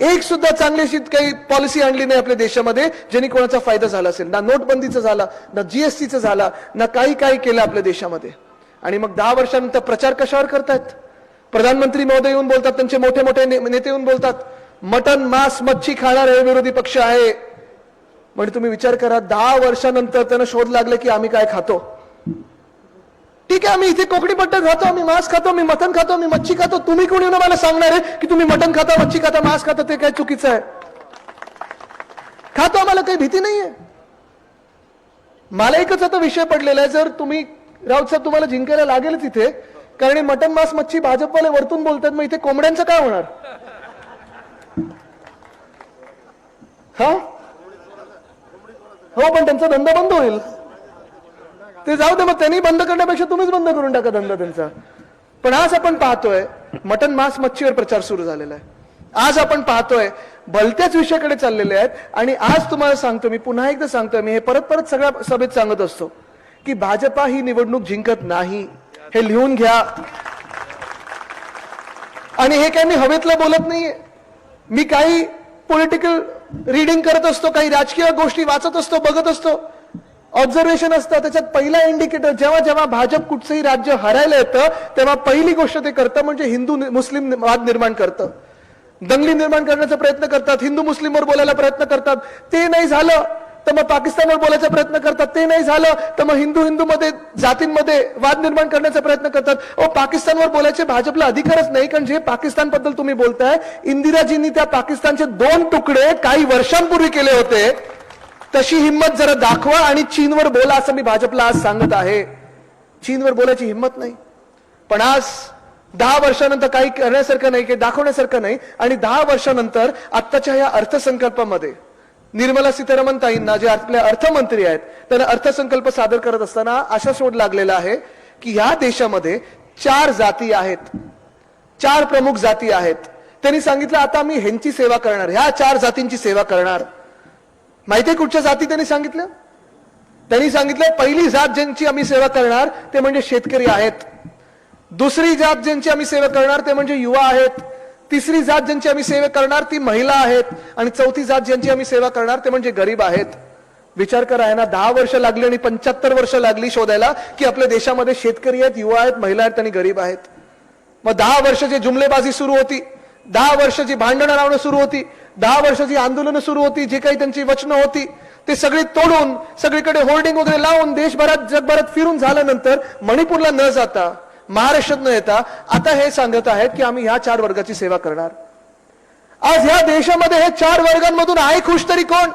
एक सुद्धा चांगली अशी काही पॉलिसी आणली नाही आपल्या देशामध्ये ज्यांनी कोणाचा फायदा झाला असेल. ना नोटबंदीचा झाला ना जीएसटीचा झाला ना काही काही केलं आपल्या देशामध्ये. आणि मग दहा वर्षानंतर प्रचार कशावर करतायत? प्रधानमंत्री महोदय येऊन बोलतात त्यांचे मोठे मोठे ने- नेते येऊन बोलतात मटन मांस मच्छी खाणार हे विरोधी पक्ष आहे. म्हणजे तुम्ही विचार करा दहा वर्षानंतर त्यांना शोध लागले की आम्ही काय खातो? ठीक आहे आम्ही इथे कोकणी पट्ट्यात राहतो आम्ही मांस खातो मी मटन खातो मी मच्छी खातो. तुम्ही कोणी मला सांगणार आहे की तुम्ही मटन खाता मच्छी खाता मांस खाता ते काय चुकीचं आहे? खातो आम्हाला काही भीती नाहीये. मला एकच आता विषय पडलेला आहे जर तुम्ही राऊत साहेब तुम्हाला जिंकायला लागेल तिथे कारण मटन मांस मच्छी भाजपवाले वरतून बोलतात मग इथे कोंबड्यांचं काय होणार? हा? हो पण त्यांचा धंदा बंद होईल. ते जाऊ दे मग त्यांनी बंद करण्यापेक्षा तुम्हीच बंद करून टाका धंदा त्यांचा. पण आज आपण पाहतोय मटन मांस मच्छीवर प्रचार सुरू झालेला आहे. आज आपण पाहतोय भलत्याच विषयाकडे चाललेले आहेत. आणि आज तुम्हाला सांगतो मी पुन्हा एकदा सांगतोय मी हे परत परत सगळ्या सभेत सांगत असतो की भाजपा ही निवडणूक जिंकत नाही हे लिहून घ्या. आणि हे काही मी हवेतलं बोलत नाहीये. मी काही पॉलिटिकल रिडिंग करत असतो काही राजकीय गोष्टी वाचत असतो बघत असतो. ऑब्झर्वेशन असतं त्याच्यात पहिला इंडिकेटर जेव्हा जेव्हा भाजप कुठचंही राज्य हरायला येतं तेव्हा पहिली गोष्ट ते करतं म्हणजे हिंदू मुस्लिम वाद निर्माण करतं. दंगली निर्माण करण्याचा प्रयत्न करतात हिंदू मुस्लिमवर बोलायला प्रयत्न करतात. ते नाही झालं तर मग पाकिस्तानवर बोलायचा प्रयत्न करतात. ते नाही झालं तर मग हिंदू हिंदू मध्ये जातींमध्ये वाद निर्माण करण्याचा प्रयत्न करतात. ओ पाकिस्तानवर बोलायचे भाजपला अधिकारच नाही कारण जे पाकिस्तानबद्दल तुम्ही बोलताय इंदिराजींनी त्या पाकिस्तानचे दोन तुकडे काही वर्षांपूर्वी केले होते. तशी हिंमत जरा दाखवा आणि चीनवर बोला असं मी भाजपला आज सांगत आहे. चीनवर बोलायची हिंमत नाही. पण आज दहा वर्षानंतर काही करण्यासारखं नाही काही दाखवण्यासारखं नाही आणि दहा वर्षानंतर आत्ताच्या या अर्थसंकल्पामध्ये निर्मला सीतारामन ताईंना जे आपल्या अर्थमंत्री आहेत त्यांना अर्थसंकल्प सादर करत असताना अशा शोध लागलेला आहे की ह्या देशामध्ये चार जाती आहेत. चार प्रमुख जाती आहेत. त्यांनी सांगितलं आता मी ह्यांची सेवा करणार ह्या चार जातींची सेवा करणार. माहितीये कुठच्या जाती त्यांनी सांगितलं? त्यांनी सांगितलं पहिली जात ज्यांची आम्ही सेवा करणार ते म्हणजे शेतकरी आहेत. दुसरी जात ज्यांची आम्ही सेवा करणार ते म्हणजे युवा आहेत. तिसरी जात ज्यांची आम्ही सेवा करणार ती महिला आहेत. आणि चौथी जात ज्यांची आम्ही सेवा करणार ते म्हणजे गरीब आहेत. विचार करा आहे ना दहा वर्ष लागली आणि पंच्याहत्तर वर्ष लागली शोधायला की आपल्या देशामध्ये शेतकरी आहेत युवा आहेत महिला आहेत आणि गरीब आहेत. मग दहा वर्ष जे जुमलेबाजी सुरू होती दहा वर्षाची भांडणं लावणं सुरू होती. दहा वर्षाची आंदोलनं सुरू होती जे काही त्यांची वचनं होती ते सगळी तोडून सगळीकडे होर्डिंग वगैरे लावून देशभरात जगभरात फिरून झाल्यानंतर मणिपूरला न जाता महाराष्ट्रात न येता आता हे सांगत आहेत की आम्ही ह्या चार वर्गाची सेवा करणार. आज ह्या देशामध्ये हे चार वर्गांमधून आहे खुश तरी कोण?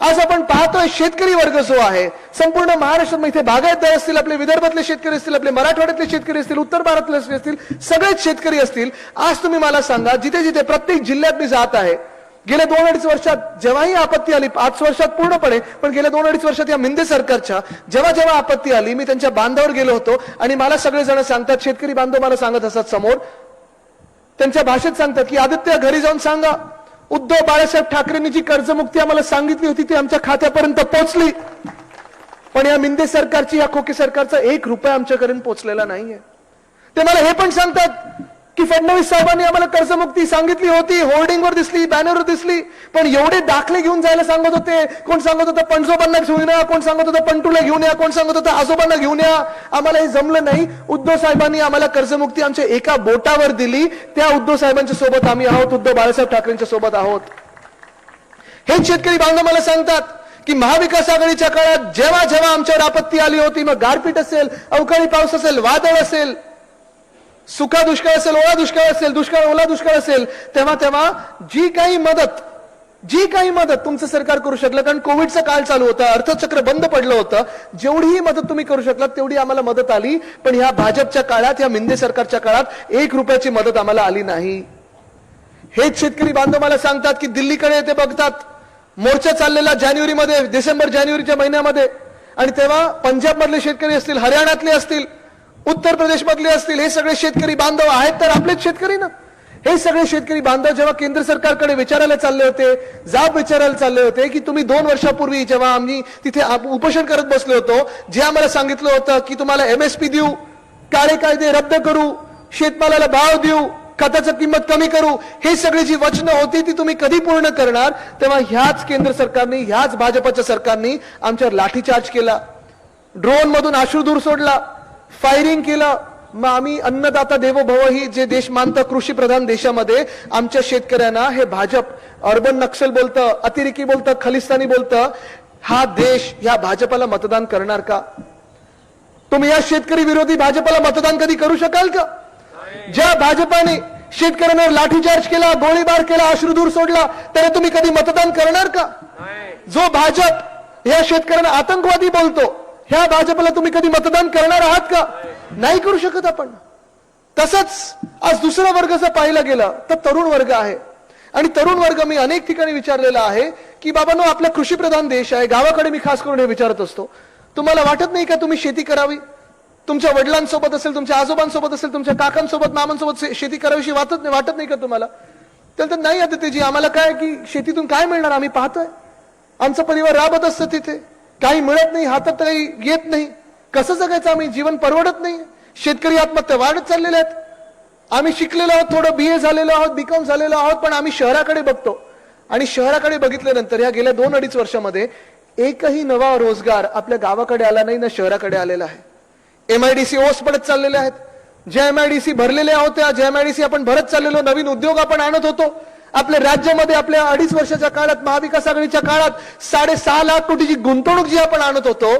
आज आपण पाहतोय शेतकरी वर्ग जो आहे संपूर्ण महाराष्ट्रात इथे बागायतदार असतील आपले विदर्भातले शेतकरी असतील आपले मराठवाड्यातले शेतकरी असतील उत्तर भारतातले असतील सगळेच शेतकरी असतील आज तुम्ही मला सांगा जिथे जिथे प्रत्येक जिल्ह्यात मी जात आहे गेल्या दोन अडीच वर्षात जेव्हाही आपत्ती आली पाच वर्षात पूर्णपणे पण गेल्या दोन अडीच वर्षात या मिंदे सरकारच्या जेव्हा जेव्हा आपत्ती आली मी त्यांच्या बांधावर गेलो होतो आणि मला सगळेजण सांगतात शेतकरी बांधव मला सांगत असतात समोर त्यांच्या भाषेत सांगतात की आदित्य घरी जाऊन सांगा. उद्धव बाळासाहेब ठाकरेंनी जी कर्जमुक्ती आम्हाला सांगितली होती ती आमच्या खात्यापर्यंत पोहोचली. पण या मिंदे सरकारची या खोके सरकारचा एक रुपया आमच्याकडे पोहोचलेला नाहीये. ते मला हे पण सांगतात की फडणवीस साहेबांनी आम्हाला कर्जमुक्ती सांगितली होती होर्डिंगवर दिसली बॅनरवर दिसली पण एवढे दाखले घेऊन जायला सांगत होते. कोण सांगत होतं पणजोबांना घेऊन या कोण सांगत होतं पंटूला घेऊन या कोण सांगत होतं आजोबांना घेऊन या? आम्हाला हे जमलं नाही. उद्धव साहेबांनी आम्हाला कर्जमुक्ती आमच्या एका बोटावर दिली. त्या उद्धव साहेबांच्या सोबत आम्ही आहोत उद्धव बाळासाहेब ठाकरेंच्या सोबत आहोत. हेच शेतकरी बांधव मला सांगतात की महाविकास आघाडीच्या काळात जेव्हा जेव्हा आमच्यावर आपत्ती आली होती मग गारपीट असेल अवकाळी पाऊस असेल वादळ असेल सुका दुष्काळ असेल ओला दुष्काळ असेल दुष्काळ ओला दुष्काळ असेल तेव्हा तेव्हा जी काही मदत जी काही मदत तुमचं सरकार करू शकलं कारण कोविडचा काळ चालू होता अर्थचक्र बंद पडलं होतं जेवढीही मदत तुम्ही करू शकलात तेवढी आम्हाला मदत आली पण ह्या भाजपच्या काळात या मिंदे सरकारच्या काळात एक रुपयाची मदत आम्हाला आली नाही. हेच शेतकरी बांधव मला सांगतात की दिल्लीकडे ते बघतात. मोर्चा चाललेला जानेवारीमध्ये डिसेंबर जानेवारीच्या महिन्यामध्ये. आणि तेव्हा पंजाबमधले शेतकरी असतील हरियाणातले असतील उत्तर प्रदेश मधले असतील हे सगळे शेतकरी बांधव आहेत तर आपलेच शेतकरी ना. हे सगळे शेतकरी बांधव जेव्हा केंद्र सरकारकडे विचारायला चालले होते जाब विचारायला चालले होते की तुम्ही दोन वर्षापूर्वी जेव्हा आम्ही तिथे उपोषण करत बसलो होतो जे आम्हाला सांगितलं होतं की तुम्हाला एमएसपी देऊ काळे कायदे रद्द करू शेतमालाला भाव देऊ खताचं किंमत कमी करू हे सगळी जी वचनं होती ती तुम्ही कधी पूर्ण करणार? तेव्हा ह्याच केंद्र सरकारने ह्याच भाजपच्या सरकारने आमच्यावर लाठीचार्ज केला. ड्रोन मधून अश्रुधूर सोडला. फायरिंग केलं. मग आम्ही अन्नदाता देवो भव ही जे देश मानतं कृषी प्रधान देशामध्ये आमच्या शेतकऱ्यांना हे भाजप अर्बन नक्षल बोलतं अतिरेकी बोलतं खलिस्तानी बोलतं हा देश ह्या भाजपाला मतदान करणार का? तुम्ही या शेतकरी विरोधी भाजपाला मतदान कधी करू शकाल का? ज्या भाजपाने शेतकऱ्यांवर लाठीचार्ज केला गोळीबार केला अश्रुधूर सोडला त्याला तुम्ही कधी मतदान करणार का? जो भाजप या शेतकऱ्यांना आतंकवादी बोलतो ह्या भाजपला तुम्ही कधी मतदान करणार आहात का? नाही करू शकत आपण. तसंच आज दुसरा वर्ग जर पाहिलं गेलं तर तरुण वर्ग आहे. आणि तरुण वर्ग मी अनेक ठिकाणी विचारलेला आहे की बाबांनो आपला कृषीप्रधान देश आहे. गावाकडे मी खास करून हे विचारत असतो. तुम्हाला वाटत नाही का तुम्ही शेती करावी? तुमच्या वडिलांसोबत असेल तुमच्या आजोबांसोबत असेल तुमच्या काकांसोबत मामांसोबत शेती करावीशी वाटत नाही वाटत नाही का तुम्हाला? तर नाही आता जी आम्हाला काय की शेतीतून काय मिळणार? आम्ही पाहतोय. आमचा परिवार राबत असतं तिथे. काही मिळत नाही हातात काही येत नाही. कसं जगायचं? आम्ही जीवन परवडत नाही. शेतकरी आत्महत्या वाढत चाललेल्या आहेत. आम्ही शिकलेलो आहोत थोडं बी ए झालेलो आहोत बीकॉम झालेलो आहोत पण आम्ही शहराकडे बघतो. आणि शहराकडे बघितल्यानंतर या गेल्या दोन अडीच वर्षामध्ये एकही नवा रोजगार आपल्या गावाकडे आला नाही ना शहराकडे आलेला आहे. एमआयडीसी ओस पडत चाललेल्या आहेत. ज्या एमआयडीसी भरलेल्या होत्या ज्या एमआयडीसी आपण भरत चाललेलो नवीन उद्योग आपण आणत होतो आपल्या राज्यामध्ये आपल्या अडीच वर्षाच्या काळात महाविकास आघाडीच्या काळात साडेसहा लाख कोटीची गुंतवणूक जी आपण आणत होतो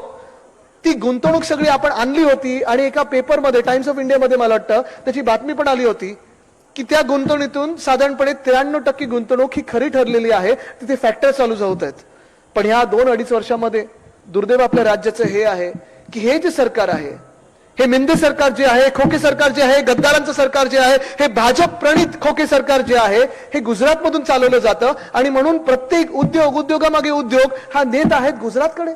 ती गुंतवणूक सगळी आपण आणली होती आणि एका पेपरमध्ये टाइम्स ऑफ इंडियामध्ये मला वाटतं त्याची बातमी पण आली होती की त्या गुंतवणुकीतून साधारणपणे त्र्याण्णव टक्के गुंतवणूक ही खरी ठरलेली आहे तिथे फॅक्टर चालू होत आहेत. पण ह्या दोन अडीच वर्षामध्ये दुर्दैव आपल्या राज्याचं हे आहे की हे जे सरकार आहे हे मिंदे सरकार जे आहे खोके सरकार जे आहे गद्दारांचं सरकार जे आहे हे भाजप प्रणित खोके सरकार जे आहे हे गुजरातमधून चालवलं जातं आणि म्हणून प्रत्येक उद्योग उद्योगामागे उद्योग हा नेत आहेत गुजरातकडे.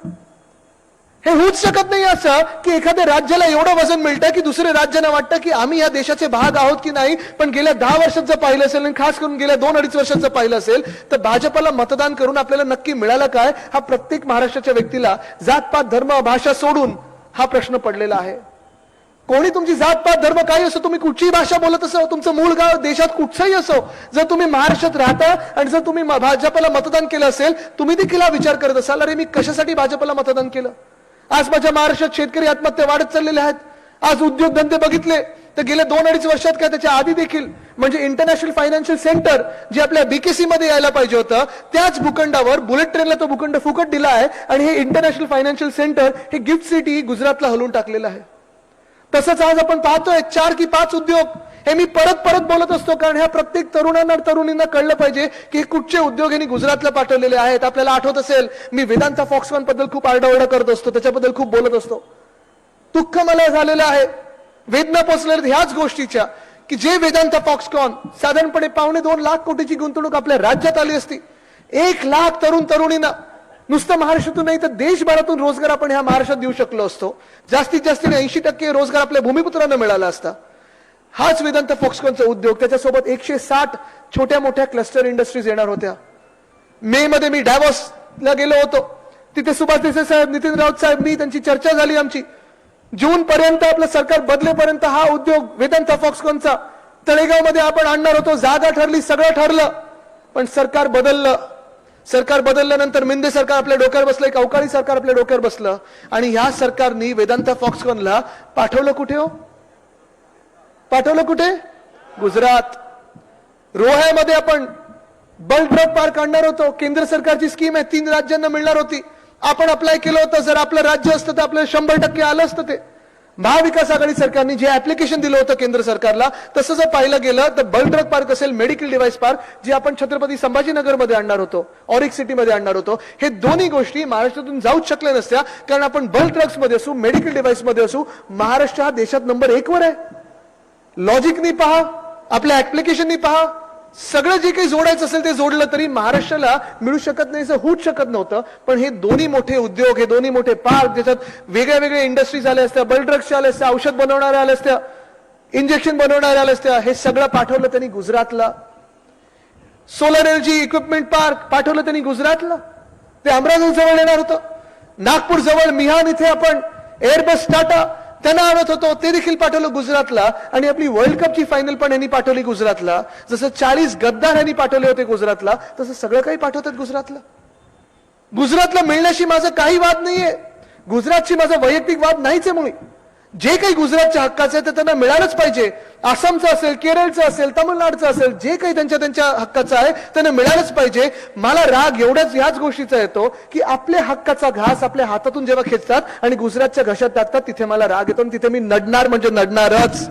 हे होऊच शकत नाही असं की एखाद्या राज्याला एवढं वजन मिळतं की दुसऱ्या राज्यांना वाटतं की आम्ही या देशाचे भाग आहोत की नाही पण गेल्या दहा वर्षात जर पाहिलं असेल आणि खास करून गेल्या दोन अडीच वर्षात जर पाहिलं असेल तर भाजपला मतदान करून आपल्याला नक्की मिळालं काय हा प्रत्येक महाराष्ट्राच्या व्यक्तीला जातपात धर्म भाषा सोडून हा प्रश्न पडलेला आहे. कोणी तुमची जात पात धर्म काही असो तुम्ही कुठचीही भाषा बोलत असो तुमचं मूळ गाव देशात कुठचंही असो जर तुम्ही महाराष्ट्रात राहता आणि जर तुम्ही भाजपला मतदान केलं असेल तुम्ही देखील हा विचार करत असाल अरे मी कशासाठी भाजपला मतदान केलं? आज माझ्या महाराष्ट्रात शेतकरी आत्महत्या वाढत चाललेल्या आहेत. आज उद्योगधंदे बघितले. तर गेल्या दोन अडीच वर्षात काय त्याच्या आधी देखील म्हणजे इंटरनॅशनल फायनान्शियल सेंटर जे आपल्या बीकेसी मध्ये यायला पाहिजे होतं त्याच भूखंडावर बुलेट ट्रेनला तो भूखंड फुकट दिला आहे आणि हे इंटरनॅशनल फायनान्शियल सेंटर हे गिफ्ट सिटी गुजरातला हलवून टाकलेलं आहे. तसंच आज आपण पाहतोय चार की पाच उद्योग. हे मी परत परत बोलत असतो कारण ह्या प्रत्येक तरुणांना तरुणींना कळलं पाहिजे की कुठचे उद्योग यांनी गुजरातला पाठवलेले आहेत. आपल्याला आठवत असेल मी वेदांता फॉक्सकॉनबद्दल खूप आरडाओरडा करत असतो त्याच्याबद्दल खूप बोलत असतो. दुःख मला झालेलं आहे. वेदना पोचलेल्या ह्याच गोष्टीच्या की जे वेदांता फॉक्सकॉन साधारणपणे पावणे दोन लाख कोटीची गुंतवणूक आपल्या राज्यात आली असती. एक लाख तरुण तरुणींना नुसतं महाराष्ट्रातून नाही तर देशभरातून रोजगार आपण ह्या महाराष्ट्रात देऊ शकलो असतो. जास्तीत जास्त ऐंशी टक्के रोजगार आपल्या भूमिपुत्रांना मिळाला असता. हाच वेदांत फॉक्सकॉनचा उद्योग. त्याच्यासोबत एकशे साठ छोट्या मोठ्या क्लस्टर इंडस्ट्रीज येणार होत्या. मे मध्ये मी डॅवॉसला गेलो होतो. तिथे सुभाष देसाई साहेब नितीन राऊत साहेब मी त्यांची चर्चा झाली आमची. जून पर्यंत आपलं सरकार बदलेपर्यंत हा उद्योग वेदांत फॉक्सकॉनचा तळेगावमध्ये आपण आणणार होतो. जागा ठरली सगळं ठरलं. पण सरकार बदललं. सरकार बदलल्यानंतर मिंदे सरकार आपल्या डोक्यावर बसलं एक अवकाळी सरकार आपल्या डोक्यावर बसलं. आणि ह्या सरकारनी वेदांता फॉक्सकॉनला पाठवलं कुठे हो? पाठवलं कुठे? गुजरात. रोह्यामध्ये आपण बल्क ड्रग पार्क आणणार होतो. केंद्र सरकारची स्कीम आहे तीन राज्यांना मिळणार होती. आपण अप्लाय केलं होतं जर आपलं राज्य असतं तर आपल्याला शंभर टक्के आलं असतं ते. महाविकास आघाडी सरकारने जे ऍप्लिकेशन दिलं होतं केंद्र सरकारला तसं जर पाहिलं गेलं तर बल्क ड्रग पार्क असेल मेडिकल डिव्हाइस पार्क जे आपण छत्रपती संभाजीनगरमध्ये आणणार होतो ऑरिक सिटीमध्ये आणणार होतो हे दोन्ही गोष्टी महाराष्ट्रातून जाऊच शकल्या नसत्या कारण आपण बल ड्रग्समध्ये असू मेडिकल डिव्हाइसमध्ये असू महाराष्ट्र हा देशात नंबर एकवर आहे. लॉजिकनी पहा आपल्या ऍप्लिकेशननी पहा सगळं जे काही जोडायचं असेल ते जोडलं तरी महाराष्ट्राला मिळू शकत नाही असं होऊच शकत नव्हतं. पण हे दोन्ही मोठे उद्योग हे दोन्ही मोठे पार्क ज्याच्यात वेगळ्या वेगळ्या इंडस्ट्रीज आल्या असत्या बलड्रग्सच्या आल्या असत्या औषध बनवणाऱ्या आल्या असत्या इंजेक्शन बनवणाऱ्या आल्या असत्या हे सगळं पाठवलं त्यांनी गुजरातला. सोलर एनर्जी इक्विपमेंट पार्क पाठवलं त्यांनी गुजरातला. ते अमरावती जवळ येणार होतं. नागपूर जवळ मिहान इथे आपण एअरबस टाटा त्यांना आणत होतो ते देखील पाठवलं गुजरातला. आणि आपली वर्ल्ड कपची फायनल पण यांनी पाठवली गुजरातला. जसं चाळीस गद्दार यांनी पाठवले होते गुजरातला तसं सगळं काही पाठवतात गुजरातला. गुजरातला मिळण्याशी माझं काही वाद नाहीये. गुजरातशी माझा वैयक्तिक वाद नाहीच आहे मुळे. जे काही गुजरातच्या हक्काचं आहे ते त्यांना मिळालंच पाहिजे. आसामचं असेल केरळचं असेल तामिळनाडूचं असेल जे काही त्यांच्या त्यांच्या हक्काचं आहे त्यांना मिळालंच पाहिजे. मला राग एवढ्याच याच गोष्टीचा येतो की आपल्या हक्काचा घास आपल्या हातातून जेव्हा खेचतात आणि गुजरातच्या घशात टाकतात तिथे मला राग येतो आणि तिथे मी नडणार म्हणजे नडणारच.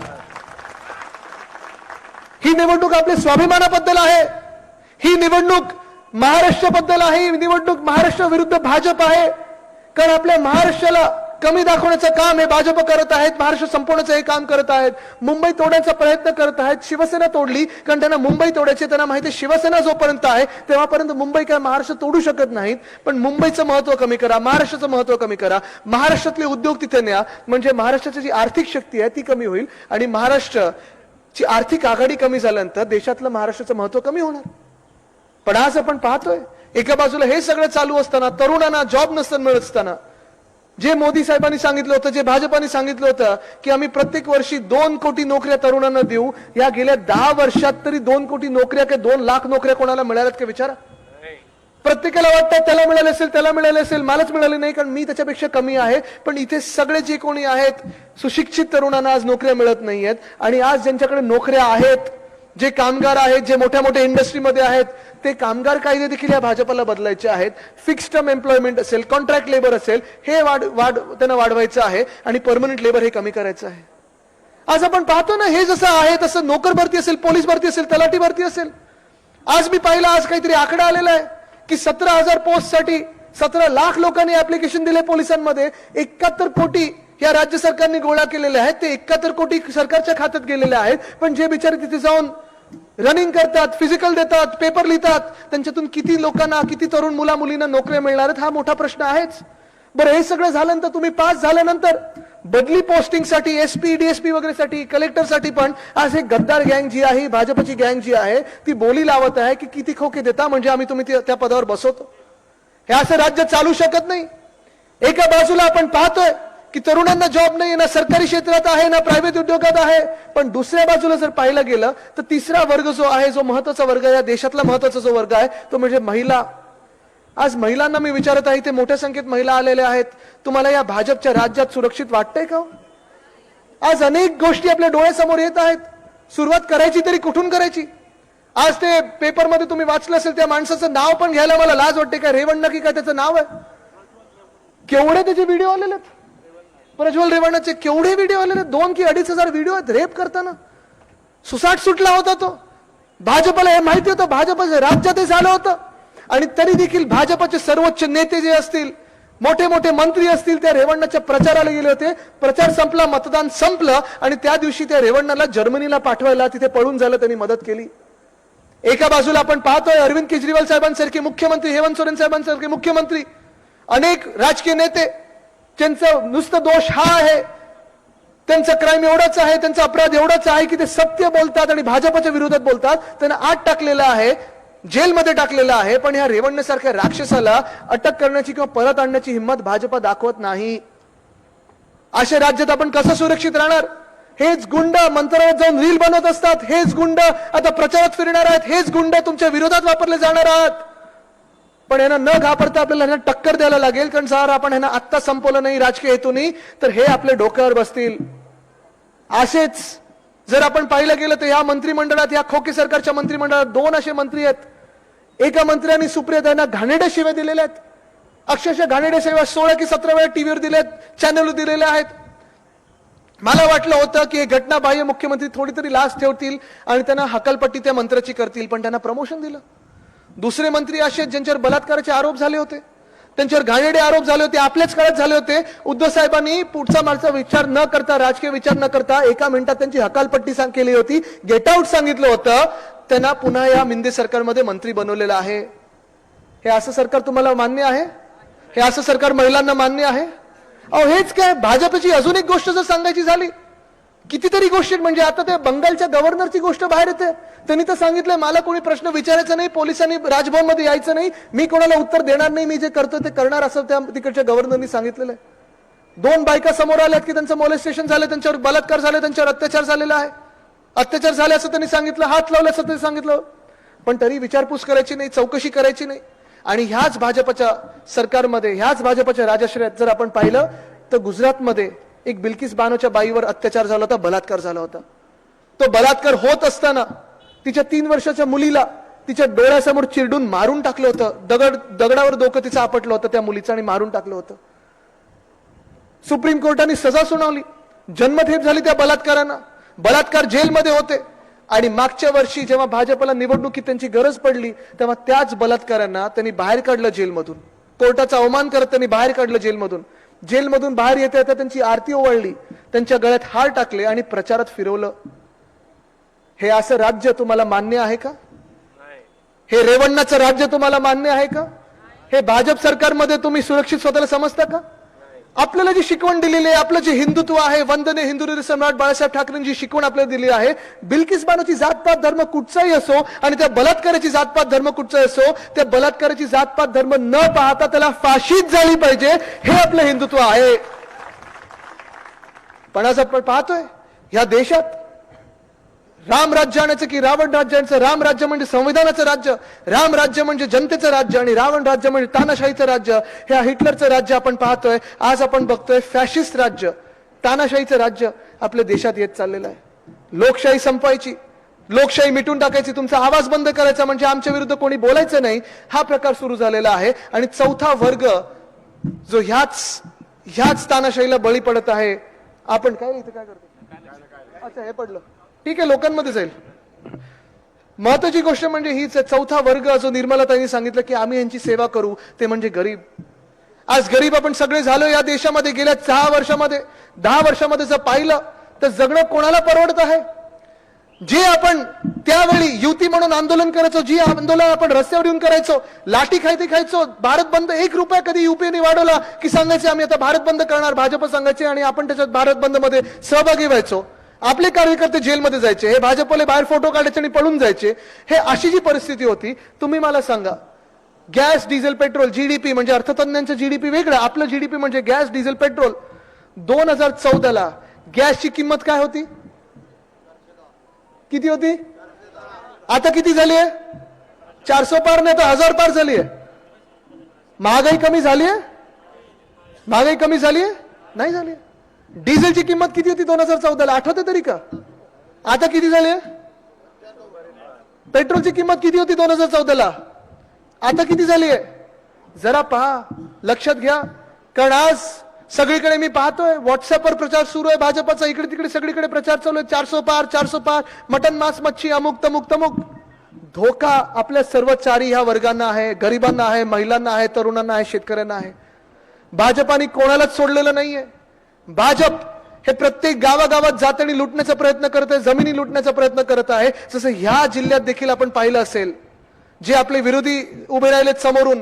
ही निवडणूक आपल्या स्वाभिमानाबद्दल आहे. ही निवडणूक महाराष्ट्राबद्दल आहे. ही निवडणूक महाराष्ट्र विरुद्ध भाजप आहे. कारण आपल्या महाराष्ट्राला कमी दाखवण्याचं काम हे भाजप करत आहेत. महाराष्ट्र संपवण्याचं हे काम करत आहेत. मुंबई तोडण्याचा प्रयत्न करत आहेत. शिवसेना तोडली कारण त्यांना मुंबई तोडायची त्यांना माहिती शिवसेना जोपर्यंत आहे तेव्हापर्यंत मुंबई काय महाराष्ट्र तोडू शकत नाहीत. पण मुंबईचं महत्त्व कमी करा महाराष्ट्राचं महत्त्व कमी करा. महाराष्ट्रातले उद्योग तिथे न्या. म्हणजे महाराष्ट्राची जी आर्थिक शक्ती आहे ती कमी होईल. आणि महाराष्ट्र ची आर्थिक आघाडी कमी झाल्यानंतर देशातलं महाराष्ट्राचं महत्त्व कमी होणार. पण आज आपण पाहतोय एका बाजूला हे सगळं चालू असताना तरुणांना जॉब नसताना मिळत असताना जे मोदी साहेबांनी सांगितलं होतं जे भाजपाने सांगितलं होतं की आम्ही प्रत्येक वर्षी दोन कोटी नोकऱ्या तरुणांना देऊ या गेल्या दहा वर्षात तरी दोन कोटी नोकऱ्या काय दोन लाख नोकऱ्या कोणाला मिळाल्यात का विचारा? प्रत्येकाला वाटतं त्याला मिळाले असेल त्याला मिळाले असेल मलाच मिळाले नाही कारण मी त्याच्यापेक्षा कमी आहे. पण इथे सगळे जे कोणी आहेत सुशिक्षित तरुणांना आज नोकऱ्या मिळत नाहीयेत. आणि आज ज्यांच्याकडे नोकऱ्या आहेत जे कामगार आहेत जे मोठ्या मोठ्या इंडस्ट्रीमध्ये आहेत ते कामगार कायदे देखील या भाजपाला बदलायचे आहेत. फिक्स टर्म एम्प्लॉयमेंट असेल कॉन्ट्रॅक्ट लेबर असेल हे वाढ वाढ त्यांना वाढवायचं आहे आणि परमनंट लेबर हे कमी करायचं आहे. आज आपण पाहतो ना हे जसं आहे तसं नोकर भरती असेल पोलीस भरती असेल तलाठी भरती असेल. आज मी पाहिलं आज काहीतरी आकडा आलेला आहे की सतरा हजार पोस्टसाठी सतरा लाख लोकांनी ऍप्लिकेशन दिले पोलिसांमध्ये. एकाहत्तर कोटी या राज्य सरकारने गोळा केलेले आहेत. ते एकाहत्तर कोटी सरकारच्या खात्यात गेलेले आहेत. पण जे बिचारे तिथे जाऊन रनिंग करतात फिजिकल देतात पेपर लिहितात. त्यांच्यातून किती लोकांना किती तरुण मुला मुलींना नोकऱ्या मिळणार आहेत हा मोठा प्रश्न आहेच. बरं हे सगळं झाल्यानंतर तुम्ही पास झाल्यानंतर बदली पोस्टिंगसाठी एसपी डीएसपी वगैरे साठी कलेक्टरसाठी पण आज हे गद्दार गँग जी आहे भाजपची गँग जी आहे ती बोली लावत आहे की किती खोके देता म्हणजे आम्ही तुम्ही त्या पदावर बसवतो. हे असं राज्य चालू शकत नाही. एका बाजूला आपण पाहतोय की तरुणांना जॉब नाही ना सरकारी क्षेत्रात आहे ना प्रायव्हेट उद्योगात आहे. पण दुसऱ्या बाजूला जर पाहिलं गेलं तर तिसरा वर्ग जो आहे जो महत्त्वाचा वर्ग आहे या देशातला महत्त्वाचा जो वर्ग आहे तो म्हणजे महिला. आज महिलांना मी विचारत आहे ते मोठ्या संख्येत महिला आलेल्या आहेत. तुम्हाला या भाजपच्या राज्यात सुरक्षित वाटतंय का हो? आज अनेक गोष्टी आपल्या डोळ्यासमोर येत आहेत. सुरुवात करायची तरी कुठून करायची? आज ते पेपरमध्ये तुम्ही वाचलं असेल त्या माणसाचं नाव पण घ्यायला मला लाज वाटते. काय रेवण्णा की काय त्याचं नाव आहे? केवढे त्याचे व्हिडिओ आलेले आहेत? प्रज्वल रेवण्णाचे केवढे व्हिडिओ आलेले दोन की अडीच हजार व्हिडिओ आहेत रेप करताना. सुसाट सुटला होता तो. भाजपला हे माहिती होतं भाजपचं राज्यात हे झालं होतं. आणि तरी देखील भाजपचे सर्वोच्च नेते जे असतील मोठे मोठे मंत्री असतील त्या रेवण्णाच्या प्रचाराला गेले होते. प्रचार संपला मतदान संपलं आणि त्या दिवशी त्या रेवण्णाला जर्मनीला पाठवायला तिथे पळून झालं त्यांनी मदत केली. एका बाजूला आपण पाहतोय अरविंद केजरीवाल साहेबांसारखे मुख्यमंत्री हेमंत सोरेन साहेबांसारखे मुख्यमंत्री अनेक राजकीय नेते ज्यांचं नुसतं दोष हा आहे. त्यांचा क्राईम एवढाच आहे त्यांचा अपराध एवढाच आहे की ते सत्य बोलतात आणि भाजपच्या विरोधात बोलतात. त्यांना आत टाकलेलं आहे जेलमध्ये टाकलेलं आहे पण ह्या रेवण्यसारख्या राक्षसाला अटक करण्याची किंवा परत आणण्याची हिंमत भाजप दाखवत नाही. अशा राज्यात आपण कसं सुरक्षित राहणार? हेच गुंड मंत्रालयात जाऊन रील बनवत असतात हेच गुंड आता प्रचारात फिरणार आहेत हेच गुंड तुमच्या विरोधात वापरले जाणार आहात. पण यांना न घाबरता आपल्याला टक्कर द्यायला लागेल. कारण जर आपण यांना आत्ता संपवलं नाही राजकीय हेतूनी. तर हे आपल्या डोक्यावर बसतील. असेच जर आपण पाहिलं गेलं तर या मंत्रिमंडळात या खोके सरकारच्या मंत्रिमंडळात दोन असे मंत्री आहेत. एका मंत्र्यांनी सुप्रिया घाणेड्या शिव्या दिलेल्या आहेत. अक्षरशः घाणेड्या सेवा सोळा की सतरा वेळा टीव्हीवर दिल्या आहेत चॅनल दिलेल्या आहेत. मला वाटलं होतं की हे घटनाबाह्य मुख्यमंत्री थोडी तरी लाच ठेवतील आणि त्यांना हकालपट्टी त्या मंत्र्याची करतील पण त्यांना प्रमोशन दिलं. दुसरे मंत्री असे ज्यांच्यावर बलात्काराचे आरोप झाले होते. त्यांच्यावर घाणेडे आरोप झाले होते आपल्याच काळात झाले होते. उद्धव साहेबांनी पुढचा मागचा विचार न करता राजकीय विचार न करता एका मिनिटात त्यांची हकालपट्टी सांग केली होती. गेट आउट सांगितलं होतं. त्यांना पुन्हा या मिंदे सरकारमध्ये मंत्री बनवलेलं आहे. हे असं सरकार तुम्हाला मान्य आहे? हे असं सरकार महिलांना मान्य आहे? अहो हेच काय? भाजपची अजून एक गोष्ट जर सांगायची झाली कितीतरी गोष्टी आहेत. म्हणजे आता ते बंगालच्या गव्हर्नरची गोष्ट बाहेर येते. त्यांनी तर सांगितलंय मला कोणी प्रश्न विचारायचा नाही पोलिसांनी राजभवनमध्ये यायचं नाही मी कोणाला उत्तर देणार नाही मी जे करतो ते करणार असं त्या तिकडच्या गव्हर्नरनी सांगितलेलं आहे. दोन बायका समोर आल्यात की त्यांचं मोलेस्टेशन झालं त्यांच्यावर बलात्कार झाले त्यांच्यावर अत्याचार झालेला आहे. अत्याचार झाले असं त्यांनी सांगितलं हात लावले असं त्यांनी सांगितलं. पण तरी विचारपूस करायची नाही चौकशी करायची नाही. आणि ह्याच भाजपच्या सरकारमध्ये ह्याच भाजपच्या राजाश्रयात जर आपण पाहिलं तर गुजरातमध्ये एक बिल्किस बानोच्या बाईवर अत्याचार झाला होता बलात्कार झाला होता. तो बलात्कार होत असताना तिच्या तीन वर्षाच्या मुलीला तिच्या डोळ्यासमोर चिरडून मारून टाकलं होतं. दगड दगडावर डोकं तिचं आपटलं होतं त्या मुलीचं आणि मारून टाकलं होतं. सुप्रीम कोर्टाने सजा सुनावली. जन्मठेप झाली त्या बलात्कारांना. बलात्कार जेलमध्ये होते. आणि मागच्या वर्षी जेव्हा भाजपला निवडणुकीत त्यांची गरज पडली तेव्हा त्याच बलात्कारांना त्यांनी बाहेर काढलं जेलमधून. कोर्टाचा अवमान करत त्यांनी बाहेर काढलं जेलमधून. जेलमधून बाहेर येता येता त्यांची आरती ओवाळली त्यांच्या गळ्यात हार टाकले आणि प्रचारात फिरवलं. हे असं राज्य तुम्हाला मान्य आहे का? हे रेवण्णाचं राज्य तुम्हाला मान्य आहे का? हे भाजप सरकारमध्ये तुम्ही सुरक्षित स्वतःला समजता का? आपल्याला जी शिकवण दिलेली आहे आपलं जे हिंदुत्व आहे वंदने हिंदू सम्राट बाळासाहेब ठाकरेंची शिकवण आपल्याला दिली आहे बिल्किस बानोची जातपात धर्म कुठचाही असो आणि त्या बलात्काराची जातपात धर्म कुठचाही असो त्या बलात्काराची जातपात धर्म न पाहता त्याला फाशीच झाली पाहिजे हे आपलं हिंदुत्व आहे. पण आज आपण पाहतोय ह्या देशात राम राज्य आणायचं की रावण राज्य आणायचं? राम राज्य म्हणजे संविधानाचं राज्य. राम राज्य म्हणजे जनतेचं राज्य आणि रावण राज्य म्हणजे तानाशाहीचं राज्य. हे हिटलरचं राज्य आपण पाहतोय. आज आपण बघतोय फॅशिस्ट राज्य. तानाशाहीचं राज्य आपल्या देशात येत चाललेलं आहे. लोकशाही संपवायची. लोकशाही मिटून टाकायची. तुमचा आवाज बंद करायचा म्हणजे आमच्या विरुद्ध कोणी बोलायचं नाही. हा प्रकार सुरू झालेला आहे. आणि चौथा वर्ग जो ह्याच ह्याच तानाशाहीला बळी पडत आहे. आपण काय इथं काय करतो? अच्छा हे पडलं. ठीक आहे लोकांमध्ये जाईल. महत्वाची गोष्ट म्हणजे हीच आहे चौथा वर्ग जो निर्मलाताईंनी सांगितलं की आम्ही यांची सेवा करू ते म्हणजे गरीब. आज गरीब आपण सगळे झालो या देशामध्ये गेल्या सहा वर्षामध्ये. दहा वर्षामध्ये जर पाहिलं तर जगणं कोणाला परवडत आहे? जे आपण त्यावेळी युती म्हणून आंदोलन करायचो जी आंदोलन आपण रस्त्यावर येऊन करायचो लाठी खायती खायचो भारत बंद एक रुपया कधी युपीएने वाढवला की सांगायचे आम्ही आता भारत बंद करणार भाजप सांगायचे आणि आपण त्याच्यात भारत बंदमध्ये सहभागी व्हायचो. आपले कार्यकर्ते जेलमध्ये जायचे हे भाजपले बाहेर फोटो काढायचे आणि पळून जायचे हे अशी जी परिस्थिती होती तुम्ही मला सांगा गॅस डिझेल पेट्रोल जीडीपी म्हणजे अर्थतज्ञांचं जीडीपी वेगळं आपलं जीडीपी म्हणजे गॅस डिझेल पेट्रोल. दोन हजार चौदाला गॅसची किंमत काय होती? किती होती? आता किती झाली आहे? चारशे पार नाही तर हजार पार झाली आहे. महागाई कमी झाली आहे? महागाई कमी झाली आहे? नाही झाली आहे. डिझेलची किंमत किती होती दोन हजार चौदाला? आठवते तरी का? आता किती झाले? पेट्रोलची किंमत किती होती दोन हजार चौदाला? आता किती झाली आहे? जरा पहा लक्षात घ्या. कारण आज सगळीकडे मी पाहतोय व्हॉट्सअपवर प्रचार सुरू आहे भाजपाचा इकडे तिकडे सगळीकडे प्रचार चालू आहे. चारसो पार चारसो पार. मटन मांस मच्छी अमुक तमुक तमुक. धोका आपल्या सर्व चारी ह्या वर्गांना आहे गरिबांना आहे महिलांना आहे तरुणांना आहे शेतकऱ्यांना आहे. भाजपाने कोणालाच सोडलेलं नाहीये. भाजप हे प्रत्येक गावागावात जात आणि लुटण्याचा प्रयत्न करत आहे जमिनी लुटण्याचा प्रयत्न करत आहे. जसं ह्या जिल्ह्यात देखील आपण पाहिलं असेल जे आपले विरोधी उभे राहिलेत समोरून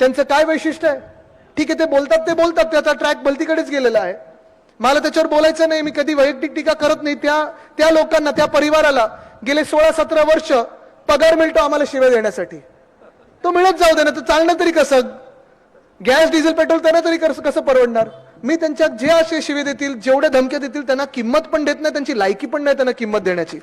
त्यांचं काय वैशिष्ट्य आहे? ठीक आहे ते बोलतात ते बोलतात त्याचा ट्रॅक भलतीकडेच गेलेला आहे. मला त्याच्यावर बोलायचं नाही मी कधी वैयक्तिक टीका करत नाही. त्या त्या लोकांना त्या परिवाराला गेले सोळा सतरा वर्ष पगार मिळतो आम्हाला शिवाय देण्यासाठी. तो मिळत जाऊ दे ना तर चालणं तरी कसं? गॅस डिझेल पेट्रोल त्यांना तरी कसं कसं परवडणार? मी त्यांच्या जे असे शिवे देतील जेवढ्या धमक्या देतील त्यांना किंमत पण देत नाही त्यांची लायकी पण नाही त्यांना किंमत देण्याची.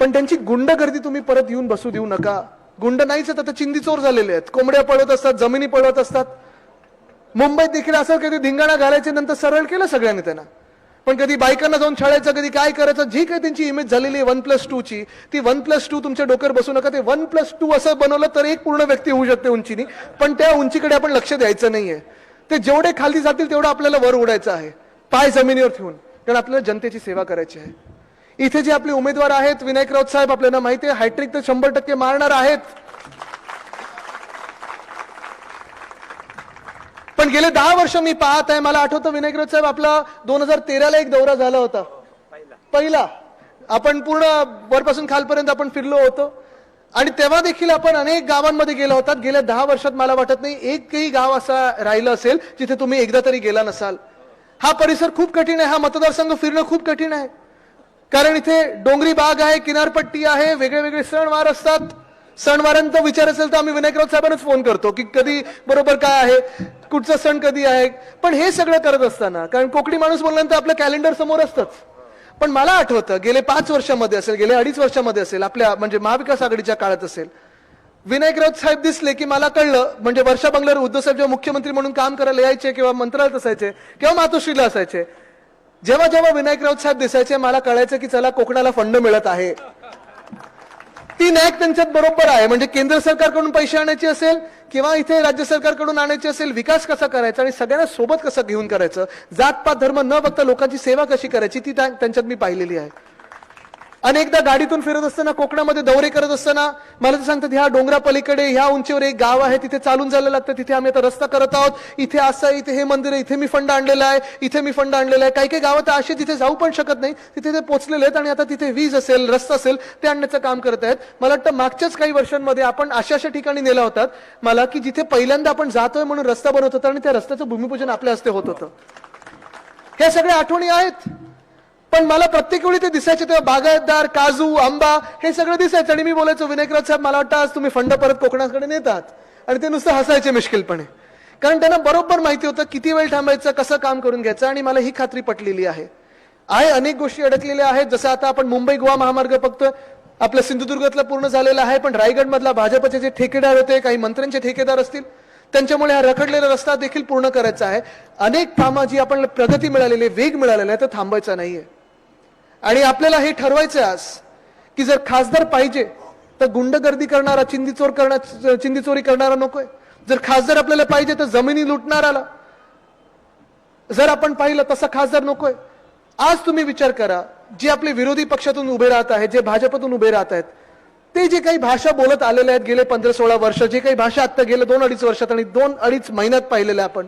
पण त्यांची गुंडगर्दी तुम्ही परत येऊन बसू देऊ नका. गुंड नाहीच आहेत आता चिंदी चोर झालेले आहेत. कोंबड्या पळवत असतात जमिनी पळवत असतात. मुंबईत देखील असं कधी धिंगाणा घालायचे नंतर सरळ केलं सगळ्यांनी त्यांना. पण कधी बायकांना जाऊन छळायचं कधी काय करायचं जी काही त्यांची इमेज झालेली आहे वन प्लस टू ची ती वन प्लस टू तुमच्या डोक्यावर बसू नका. ते वन प्लस टू असं बनवलं तर एक पूर्ण व्यक्ती होऊ शकते उंचीनी. पण त्या उंचीकडे आपण लक्ष द्यायचं नाहीये. ते जेवढे खाली जातील तेवढं आपल्याला वर उडायचं आहे. पाय जमिनीवर ठेवून. कारण आपल्याला जनतेची सेवा करायची आहे. इथे जे आपले उमेदवार आहेत विनायक राऊत साहेब आपल्याला माहिती आहे हॅट्रिक तर शंभर टक्के मारणार आहेत. पण गेले दहा वर्ष मी पाहत आहे मला आठवतं विनायक राऊत साहेब आपला दोन हजार तेराला एक दौरा झाला होता. पहिला. आपण पूर्ण वरपासून खालपर्यंत आपण फिरलो होतो. आणि तेव्हा देखील आपण अनेक गावांमध्ये गेलो होतात. गेल्या दहा वर्षात मला वाटत नाही एकही गाव असा राहिलं असेल जिथे तुम्ही एकदा तरी गेला नसाल. हा परिसर खूप कठीण आहे. हा मतदारसंघ फिरणं खूप कठीण आहे. कारण इथे डोंगरी बाग आहे किनारपट्टी आहे वेगळे वेगळे सणवार असतात. सणवारांचा विचार असेल तर आम्ही विनायकराव साहेबांनाच फोन करतो की कधी बरोबर काय आहे कुठचा सण कधी आहे. पण हे सगळं करत असताना कारण कोकणी माणूस बोलल्यानंतर आपलं कॅलेंडर समोर असतंच. पण मला आठवतं गेले पाच वर्षामध्ये असेल गेले अडीच वर्षामध्ये असेल आपल्या म्हणजे महाविकास आघाडीच्या काळात असेल विनायक राऊत साहेब दिसले की मला कळलं म्हणजे वर्षा बंगल्यावर उद्धव साहेब जेव्हा मुख्यमंत्री म्हणून काम करायला यायचे किंवा मंत्रालयात असायचे किंवा मातोश्रीला असायचे जेव्हा जेव्हा विनायक राऊत साहेब दिसायचे मला कळायचं की चला कोकणाला फंड मिळत आहे. ती नॅक त्यांच्यात बरोबर आहे. म्हणजे केंद्र सरकारकडून पैसे आणायचे असेल किंवा इथे राज्य सरकारकडून आणायचे असेल विकास कसा करायचा आणि सगळ्यांना सोबत कसं घेऊन करायचं? जातपात धर्म न बघता लोकांची सेवा कशी करायची ती त्यांच्यात मी पाहिलेली आहे. अनेकदा गाडीतून फिरत असताना कोकणामध्ये दौरे करत असताना मला तर सांगतात ह्या डोंगरापलीकडे ह्या उंचीवर एक गाव आहे तिथे चालून जायला लागतं तिथे आम्ही आता रस्ता करत आहोत. इथे असं आहे इथे हे मंदिर आहे इथे मी फंड आणलेला आहे इथे मी फंड आणलेला आहे. काही काही गावात असे तिथे जाऊ पण शकत नाही तिथे ते पोचलेले आहेत आणि आता तिथे वीज असेल रस्ता असेल ते आणण्याचं काम करत आहेत. मला वाटतं मागच्याच काही वर्षांमध्ये आपण अशा अशा ठिकाणी नेला होतात मला की जिथे पहिल्यांदा आपण जातोय म्हणून रस्ता बनवत होता आणि त्या रस्त्याचं भूमिपूजन आपल्या हस्ते होत होतं. ह्या सगळ्या आठवणी आहेत. पण मला प्रत्येक वेळी ते दिसायचे तेव्हा बागायतदार काजू आंबा हे सगळं दिसायचं. आणि मी बोलायचो विनायकराज साहेब मला वाटतं आज तुम्ही फंड परत कोकणाकडे नेतात. आणि ते नुसतं हसायचे मिश्किलपणे. कारण त्यांना बरोबर माहिती होतं किती वेळ थांबायचं कसं काम करून घ्यायचं आणि मला ही खात्री पटलेली आहे. आहे अनेक गोष्टी अडकलेल्या आहेत. जसं आता आपण मुंबई गोवा महामार्ग बघतोय. आपल्या सिंधुदुर्गातला पूर्ण झालेला आहे पण रायगडमधला भाजपचे जे ठेकेदार होते काही मंत्र्यांचे ठेकेदार असतील त्यांच्यामुळे हा रखडलेला रस्ता देखील पूर्ण करायचा आहे. अनेक कामं जी आपण प्रगती मिळालेली आहे, वेग मिळालेला आहे तर थांबायचा नाहीये. आणि आपल्याला हे ठरवायचं आज की जर खासदार पाहिजे तर गुंडगर्दी करणारा चिंदीचोर करणार चिंदीचोरी करणारा नकोय. जर खासदार आपल्याला पाहिजे तर जमिनी लुटणाराला. जर आपण पाहिलं तसा खासदार नकोय. आज तुम्ही विचार करा जे आपले विरोधी पक्षातून उभे राहत आहेत जे भाजपतून उभे राहत आहेत ते जे काही भाषा बोलत आलेले आहेत गेले पंधरा सोळा वर्ष जे काही भाषा आत्ता गेले दोन अडीच वर्षात आणि दोन अडीच महिन्यात पाहिलेल्या आपण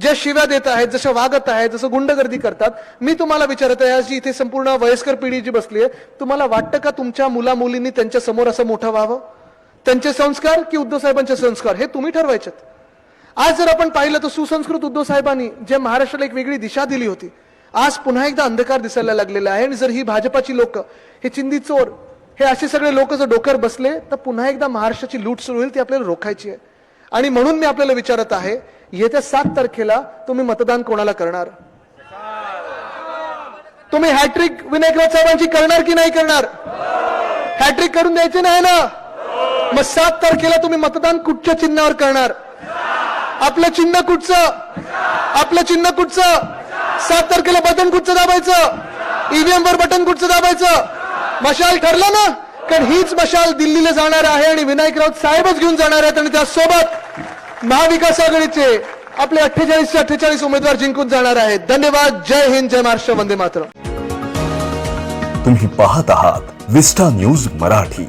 ज्या शिव्या देत आहेत जशा वागत आहेत जसं गुंडगर्दी करतात मी तुम्हाला विचारत आहे जी इथे संपूर्ण वयस्कर पिढी जी बसली आहे तुम्हाला वाटतं का तुमच्या मुला मुलींनी त्यांच्यासमोर असं मोठं व्हावं? त्यांचे संस्कार की उद्धव साहेबांचे संस्कार? हे तुम्ही ठरवायचेत. आज जर आपण पाहिलं तर सुसंस्कृत उद्धव साहेबांनी जे महाराष्ट्राला एक वेगळी दिशा दिली होती आज पुन्हा एकदा अंधकार दिसायला लागलेला आहे. आणि जर ही भाजपाची लोक हे चिंदी चोर हे असे सगळे लोक जर डोक्यावर बसले तर पुन्हा एकदा महाराष्ट्राची लूट सुरू होईल ती आपल्याला रोखायची आहे. आणि म्हणून मी आपल्याला विचारत आहे येत्या सात तारखेला तुम्ही मतदान कोणाला करणार? तुम्ही हॅट्रिक विनायकराव साहेबांची करणार की नाही करणार? हॅट्रिक करून द्यायचे नाही ना? मग सात तारखेला तुम्ही मतदान कुठच्या चिन्हावर करणार? आपलं चिन्ह कुठचं? आपलं चिन्ह कुठचं? सात तारखेला बटन कुठचं दाबायचं? ईव्हीएम वर बटन कुठचं दाबायचं? मशाल ठरलं ना? कारण हीच मशाल दिल्लीला जाणार आहे आणि विनायक राऊत साहेबच घेऊन जाणार आहेत आणि त्यासोबत महाविकास आघाडीचे आपले अठ्ठेचाळीस ते अठ्ठेचाळीस उमेदवार जिंकून जाणार आहेत. धन्यवाद. जय हिंद जय महाराष्ट्र. वंदे मात्र तुम्ही पाहत आहात विस्टा न्यूज मराठी.